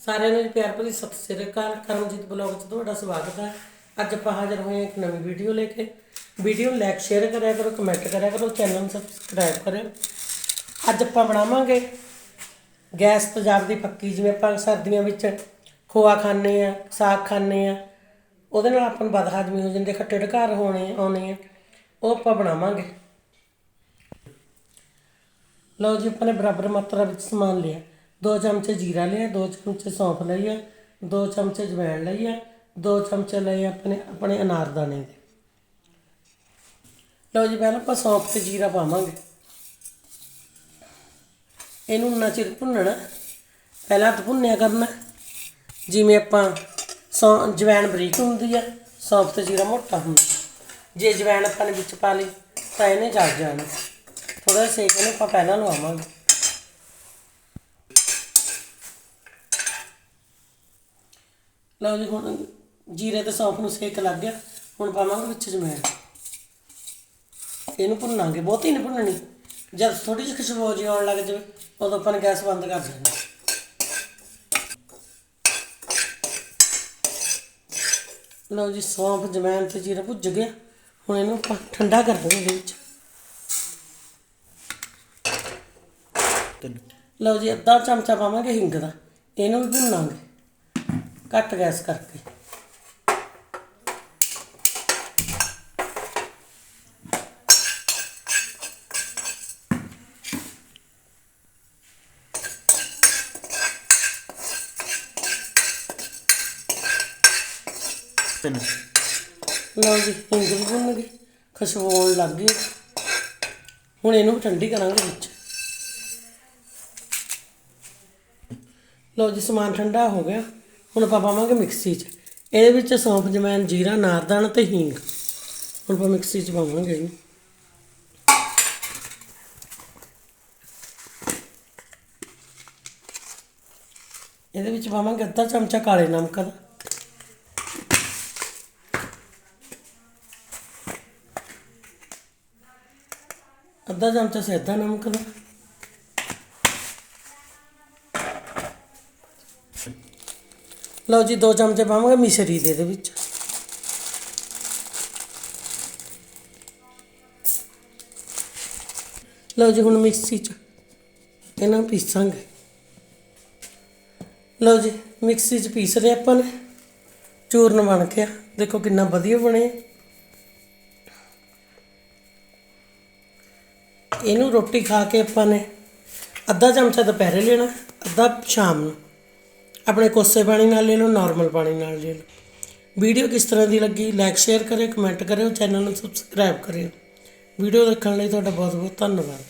ਸਾਰਿਆਂ ਨੂੰ ਜੀ ਪਿਆਰ ਭਰੀ ਸਤਿ ਸ੍ਰੀ ਅਕਾਲ। ਕਰਮਜੀਤ ਬਲੌਗ 'ਚ ਤੁਹਾਡਾ ਸਵਾਗਤ ਹੈ। ਅੱਜ ਆਪਾਂ ਹਾਜ਼ਰ ਹੋਏ ਹਾਂ ਇੱਕ ਨਵੀਂ ਵੀਡੀਓ ਲੈ ਕੇ। ਵੀਡੀਓ ਨੂੰ ਲਾਈਕ ਸ਼ੇਅਰ ਕਰਿਆ ਕਰੋ ਕਮੈਂਟ ਕਰਿਆ ਕਰੋ ਚੈਨਲ ਨੂੰ ਸਬਸਕ੍ਰਾਈਬ ਕਰਿਓ। ਅੱਜ ਆਪਾਂ ਬਣਾਵਾਂਗੇ ਗੈਸ ਤੇਜ਼ਾਬ ਦੀ ਪੱਕੀ ਜਿਵੇਂ ਆਪਾਂ ਸਰਦੀਆਂ ਵਿੱਚ ਖੋਆ ਖਾਂਦੇ ਆ ਸਾਗ ਖਾਂਦੇ ਆ ਉਹਦੇ ਨਾਲ ਆਪਾਂ ਨੂੰ ਬਦਹਾਜ਼ਮੀ ਹੋ ਜਾਂਦੀ ਹੈ, ਖੱਟੇ ਢਕਾਰ ਹੋਣੇ ਆਉਣੇ ਆ। ਉਹ ਆਪਾਂ ਬਣਾਵਾਂਗੇ। ਲਓ ਜੀ ਆਪਾਂ ਨੇ ਬਰਾਬਰ ਮਾਤਰਾ ਵਿੱਚ ਸਮਾਨ ਲਿਆ। ਦੋ ਚਮਚੇ ਜੀਰਾ ਲਿਆ, ਦੋ ਚਮਚੇ ਸੌਂਫ ਲਈ ਆ, ਦੋ ਚਮਚੇ ਜਵੈਣ ਲਈ ਆ, ਦੋ ਚਮਚੇ ਲਏ ਆਪਣੇ ਆਪਣੇ ਅਨਾਰਦਾਨੇ ਦੇ। ਲਓ ਜੀ, ਪਹਿਲਾਂ ਆਪਾਂ ਸੌਂਫ ਤੇ ਜੀਰਾ ਪਾਵਾਂਗੇ। ਇਹਨੂੰ ਉਨਾ ਚਿਰ ਭੁੰਨਣਾ, ਪਹਿਲਾਂ ਤਾਂ ਭੁੰਨਿਆ ਕਰਨਾ। ਜਿਵੇਂ ਆਪਾਂ ਸੌ, ਜਵੈਣ ਬਰੀਕ ਹੁੰਦੀ ਹੈ ਸੌਂਫ ਤੇ ਜੀਰਾ ਮੋਟਾ ਹੁੰਦਾ। ਜੇ ਜਵੈਣ ਆਪਾਂ ਨੇ ਵਿੱਚ ਪਾ ਲਈ, ਤਾਂ ਇਹਨੇ ਜਲ ਜਾਣਾ। ਥੋੜਾ ਸੇਕ ਇਹਨੂੰ ਆਪਾਂ ਪਹਿਲਾਂ ਲਵਾਵਾਂਗੇ। ਲਓ ਜੀ ਹੁਣ ਜੀਰੇ ਤੇ ਸੌਂਫ ਨੂੰ ਸੇਕ ਲੱਗ ਗਿਆ। ਹੁਣ ਪਾਵਾਂਗੇ ਵਿੱਚ ਜਮੈਣ। ਇਹਨੂੰ ਭੁੰਨਾਂਗੇ ਬਹੁਤੀ ਨਹੀਂ ਭੁੰਨਣੀ। ਜਦ ਥੋੜੀ ਜਿਹੀ ਖੁਸ਼ਬੂ ਜਿਹੀ ਆਉਣ ਲੱਗ ਜਾਵੇ ਉਦੋਂ ਆਪਾਂ ਨੇ ਗੈਸ ਬੰਦ ਕਰ ਦੇਣਾ। ਲਓ ਜੀ ਸੌਂਫ ਜਮੈਣ ਤੇ ਜੀਰਾ ਭੁੱਜ ਗਿਆ। ਹੁਣ ਇਹਨੂੰ ਆਪਾਂ ਠੰਡਾ ਕਰ ਇਹਦੇ ਵਿੱਚ। ਲਓ ਜੀ ਅੱਧਾ ਚਮਚਾ ਪਾਵਾਂਗੇ ਹਿੰਗ ਦਾ। ਇਹਨੂੰ ਵੀ ਭੁੰਨਾਂਗੇ। ਘੱਟ ਗੈਸ ਕਰਕੇ। ਲਓ ਜੀ ਵੀ ਭੁੰਨ ਗਈ ਖੁਸ਼ਬੂ ਆਉਣ ਲੱਗ ਗਈ। ਹੁਣ ਇਹਨੂੰ ਠੰਡੀ ਕਰਾਂਗੇ ਵਿੱਚ। ਲਓ ਜੀ ਸਮਾਨ ਠੰਡਾ ਹੋ ਗਿਆ। ਹੁਣ ਆਪਾਂ ਪਾਵਾਂਗੇ ਮਿਕਸੀ 'ਚ। ਇਹਦੇ ਵਿੱਚ ਸੌਂਫ ਜਮੈਨ ਜੀਰਾ, ਨਾਰਦਾਣਾ ਤੇ ਹੀਂਗ। ਹੁਣ ਆਪਾਂ ਮਿਕਸੀ 'ਚ ਪਾਵਾਂਗੇ ਇਹਨੂੰ। ਇਹਦੇ ਵਿੱਚ ਪਾਵਾਂਗੇ ਅੱਧਾ ਚਮਚਾ ਕਾਲੇ ਨਮਕ। ਦਾ ਅੱਧਾ ਚਮਚਾ ਸੈਦਾ ਨਮਕ। ਦਾ ਲਓ ਜੀ, ਦੋ ਚਮਚੇ ਪਾਵਾਂਗੇ ਮਿਸ਼ਰੀ ਦੇ ਦੇ ਵਿੱਚ। ਲਓ ਜੀ, ਹੁਣ ਮਿਕਸੀ ਚ ਇਹਨਾਂ ਨੂੰ ਪੀਸਾਂਗੇ। ਲਓ ਜੀ, ਮਿਕਸੀ ਚ ਪੀਸ ਰਹੇ ਆਪਾਂ ਨੇ। ਚੂਰਨ ਬਣ ਗਿਆ ਦੇਖੋ ਕਿੰਨਾ ਵਧੀਆ ਬਣਿਆ ਇਹਨੂੰ ਰੋਟੀ ਖਾ ਕੇ ਆਪਾਂ ਨੇ ਅੱਧਾ ਚਮਚਾ ਦੁਪਹਿਰੇ ਲੈਣਾ, ਅੱਧਾ ਸ਼ਾਮ ਨੂੰ। ਆਪਣੇ ਕੋਸੇ ਪਾਣੀ ਨਾਲ ਲੈ ਲਓ ਨਾਰਮਲ ਪਾਣੀ ਨਾਲ ਲੈ ਲਓ। ਵੀਡੀਓ ਕਿਸ ਤਰ੍ਹਾਂ ਦੀ ਲੱਗੀ ਲਾਈਕ ਸ਼ੇਅਰ ਕਰਿਓ ਕਮੈਂਟ ਕਰਿਓ ਚੈਨਲ ਨੂੰ ਸਬਸਕ੍ਰਾਈਬ ਕਰਿਓ। ਵੀਡੀਓ ਦੇਖਣ ਲਈ ਤੁਹਾਡਾ ਬਹੁਤ ਬਹੁਤ ਧੰਨਵਾਦ।